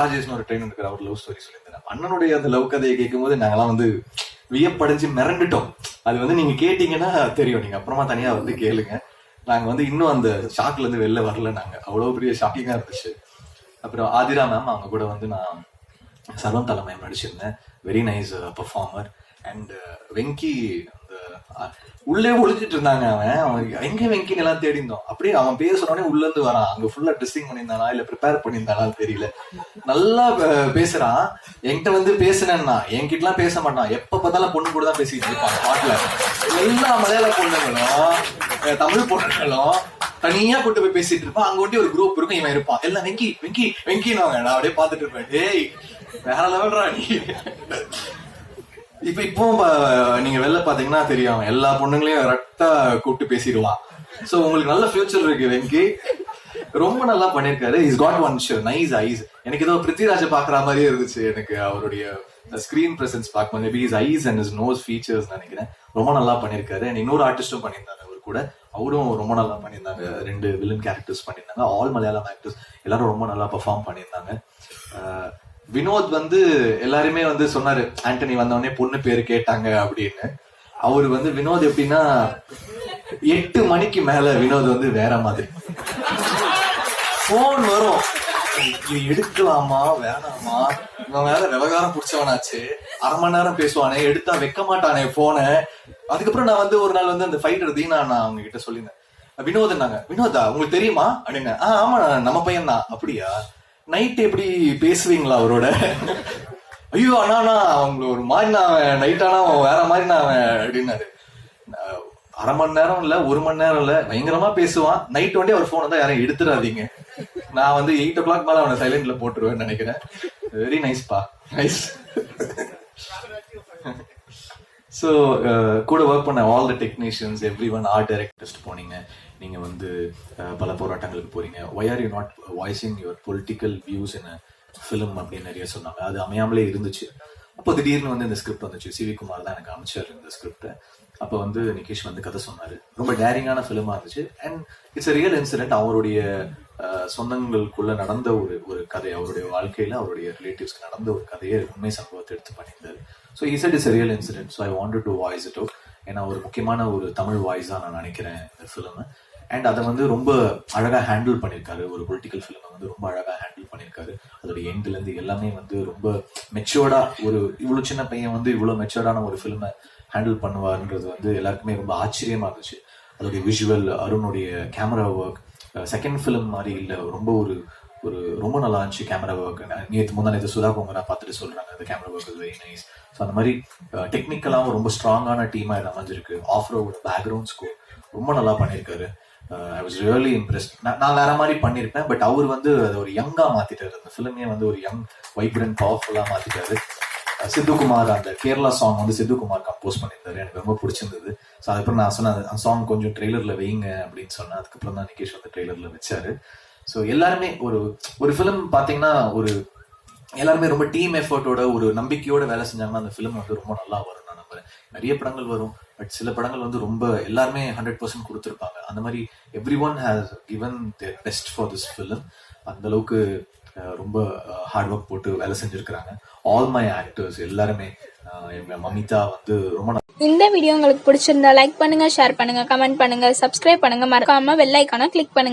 ராஜேஷ்னு ஒரு ட்ரெயின் இருக்கிற அவர் love story சொல்லியிருந்தாரு. அண்ணனுடைய அந்த லவ் கதையை கேட்கும்போது நாங்கெல்லாம் வந்து வியப்படைஞ்சு மிரண்டுட்டோம். அது வந்து நீங்க கேட்டீங்கன்னா தெரியும். நீங்க அப்புறமா தனியா வந்து கேளுங்க. நாங்க வந்து இன்னும் அந்த ஷாக்ல இருந்து வெளில வரல நாங்க. அவ்வளவு பெரிய ஷாக்கிங்கா இருந்துச்சு. அப்புறம் ஆதிரா மேம் அவங்க கூட வந்து நான் Sarvam Thaalamayam நடிச்சிருந்தேன் very nice performer uh, and uh, Venky உள்ளே ஒழிச்சிட்டு இருந்தாங்க அவன். அவன் எங்க வெங்கின்னு எல்லாம் தேடி இருந்தோம் அப்படியே அவன் பேசுறோடனே உள்ள இருந்து வரான். அங்க ஃபுல்லா ட்ரெஸ்ஸிங் பண்ணியிருந்தானா இல்ல ப்ரிப்பேர் பண்ணியிருந்தானா தெரியல. நல்லா பேசுறான். என்கிட்ட வந்து பேசுனேன்னா என்கிட்ட எல்லாம் பேச மாட்டான். எப்ப பார்த்தாலும் பொண்ணு கூட தான் பேசிட்டு இருப்பான் பாட்டுல. எல்லா மலையாள பொண்ணுங்களும் தமிழ் பொண்ணுங்களும் தனியா கூட்டு போய் பேசிட்டு இருப்பான். அங்க ஒட்டி ஒரு குரூப் இருக்கும் இவன் இருப்பான். எல்லாம் வெங்கி வெங்கி வெங்கின்னு நான் அப்படியே பாத்துட்டு இருப்பேன். டேய் வேற லெவல்ரா நீ. இப்ப இப்போ ப- நீங்க வெளில பாத்தீங்கன்னா தெரியும். எல்லா பொண்ணுங்களையும் கரெக்டா கூப்பிட்டு பேசிடுவான் சோ உங்களுக்கு நல்ல ஃபியூச்சர் இருக்கு வெங்கி. ரொம்ப நல்லா பண்ணிருக்காரு. Is got one nice eyes எனக்கு ஏதோ பிருத்திராஜ பாக்குற மாதிரியே இருந்துச்சு எனக்கு அவருடைய ஸ்கிரீன் பிரசன்ஸ் பார்க்கும்போது. Maybe is eyes and is nose features நினைக்கிறேன். ரொம்ப நல்லா பண்ணிருக்காரு. அண்ட் இன்னொரு ஆர்டிஸ்டும் பண்ணியிருந்தாங்க அவர் கூட. அவரும் ரொம்ப நல்லா பண்ணியிருந்தாங்க ரெண்டு வில்லன் கேரக்டர்ஸ் பண்ணியிருந்தாங்க. ஆல் மலையாளம் ஆக்டர்ஸ் எல்லாரும் ரொம்ப நல்லா பெர்ஃபார்ம் பண்ணியிருந்தாங்க. Uh, வினோத் வந்து எல்லாருமே வந்து சொன்னாரு ஆண்டனி வந்தவொடனே பொண்ணு பேரு கேட்டாங்க அப்படின்னு. அவரு வந்து வினோத் எப்படின்னா எட்டு மணிக்கு மேல வினோத் வந்து வேற மாதிரி. போன் வரும். இது எடுக்கலாமா? வேணாமா? இவன் வேற விவகாரம் பிடிச்சவனாச்சு. அரை மணி நேரம் பேசுவானே எடுத்தா வைக்க மாட்டானே போனை அதுக்கப்புறம் நான் வந்து ஒரு நாள் வந்து அந்த ஃபைட்டர் தீனா நான் அவங்க கிட்ட சொல்லியிருந்தேன். வினோத்னாங்க வினோதா உங்களுக்கு தெரியுமா? அப்படின்னு ஆஹ் ஆமா நம்ம பையன் தான் அப்படியா? நைட் எப்படி பேசுவீங்களா அவரோட? ஐயோ அண்ணா அண்ணா ஒரு மாதிரி நான் நைட் ஆனா அவன் வேற மாதிரி நான் அப்படின்னாரு. அரை மணி நேரம் இல்ல ஒரு மணி நேரம் இல்ல பயங்கரமா பேசுவான். நைட் வண்டி அவர் போன் வந்தா யாரும் எடுத்துடாதீங்க. நான் வந்து எயிட் ஓ கிளாக் மேல அவனை சைலண்ட்ல போட்டுருவேன்னு நினைக்கிறேன். வெரி நைஸ் பா. நைஸ் ஸோ கூட ஒர்க் பண்ண all the technicians every one art directors போனீங்க. நீங்க வந்து பல போராட்டங்களுக்கு போறீங்க. Why are you not voicing your political views in film அப்படின்னு நிறைய சொன்னாங்க. அது அமையாமலே இருந்துச்சு. அப்போ திடீர்னு வந்து இந்த ஸ்கிரிப்ட் வந்துச்சு. சிவி குமார் தான் எனக்கு அமைச்சார் இந்த ஸ்கிரிப்டை அப்போ வந்து நிகேஷ் வந்து கதை சொன்னாரு. ரொம்ப டேரிங்கான ஃபிலிமா இருந்துச்சு. அண்ட் இட்ஸ் ரியல் இன்சிடென்ட் அவருடைய சொந்தங்களுக்குள்ள நடந்த ஒரு ஒரு கதை. அவருடைய வாழ்க்கையில அவருடைய ரிலேட்டிவ்ஸ்க்கு நடந்த ஒரு கதையை உண்மை சம்பவத்தை எடுத்து பண்ணியிருந்தார். So is it is real incident so I wanted to voice it out ஏன்னா ஒரு முக்கியமான ஒரு தமிழ் வாய்ஸாக நான் நினைக்கிறேன் இந்த ஃபிலிம் அண்ட் அதை வந்து ரொம்ப அழகா ஹேண்டில் பண்ணியிருக்காரு ஒரு பொலிட்டிக்கல் ஃபிலிமை வந்து ரொம்ப அழகா ஹேண்டில் பண்ணியிருக்காரு அதோட எண்ட்ல இருந்து எல்லாமே வந்து ரொம்ப மெச்சோர்டாக ஒரு இவ்வளவு சின்ன பையன் வந்து இவ்வளவு மெச்சோர்டான ஒரு ஃபிலிமை ஹேண்டில் பண்ணுவாருன்றது வந்து எல்லாருக்குமே ரொம்ப ஆச்சரியமா இருந்துச்சு. அதோடைய விஷுவல் அருணுடைய கேமரா ஒர்க் செகண்ட் ஃபிலிம் மாதிரி இல்லை ரொம்ப ஒரு ஒரு ரொம்ப நல்லா இருந்துச்சு கேமரா ஒர்க் நேற்று முந்தா நேற்று சுதா கோங்கரா பார்த்துட்டு சொல்றாங்க அந்த camera work is very nice so அந்த மாதிரி டெக்னிக்கலாகவும் ரொம்ப ஸ்ட்ராங்கான டீமாக இது அமைஞ்சிருக்கு. ஆஃப் ரோட பேக்ரவுண்ட் ஸ்கோர் ரொம்ப நல்லா பண்ணியிருக்காரு. ஐ வாஸ் ரியலி இம்ப்ரெஸ்ட் நான் வேற மாதிரி பண்ணியிருப்பேன் பட் அவர் வந்து அதை ஒரு யங்காக மாத்திட்டாரு. அந்த ஃபிலிமே வந்து ஒரு யங் வைப்ரண்ட் பவர்ஃபுல்லாக மாத்திட்டாரு. சித்துக்குமார் அந்த கேரளா சாங் வந்து சித்துக்குமார் கம்போஸ் பண்ணியிருந்தாரு. எனக்கு ரொம்ப பிடிச்சிருந்தது. ஸோ அதுக்கப்புறம் நான் சொன்னேன் அந்த சாங் கொஞ்சம் ட்ரெய்லரில் வைங்க அப்படின்னு சொன்னேன். அதுக்கப்புறம் தான் நிகேஷ் வந்து ட்ரெய்லரில் வச்சாரு. ஸோ எல்லாருமே ஒரு ஒரு ஃபிலிம் பார்த்தீங்கன்னா ஒரு எல்லாருமே ரொம்ப டீம் எஃபர்ட்டோட ஒரு நம்பிக்கையோட வேலை செஞ்சாங்கன்னா அந்த ஃபிலிம் வந்து ரொம்ப நல்லா வரும் நான் நம்புறேன். நிறைய படங்கள் வரும் பட் சில படங்கள் வந்து ரொம்ப எல்லாருமே ஹண்ட்ரட் பர்சன்ட் கொடுத்துருப்பாங்க. அந்த மாதிரி every one has given their best for this film அந்த அளவுக்கு ரொம்ப ஹார்ட் ஒர்க் போட்டு வேலை செஞ்சிருக்கிறாங்க. ஆல் மை ஆக்டர்ஸ் எல்லாருமே மமிதா வந்து ரொம்ப இந்த வீடியோ உங்களுக்கு பிடிச்சிருந்தா லைக் பண்ணுங்க ஷேர் பண்ணுங்க கமெண்ட் பண்ணுங்க சப்ஸ்கிரைப் பண்ணுங்க. மறக்காம வெள்ளைக்கான கிளிக் பண்ணுங்க.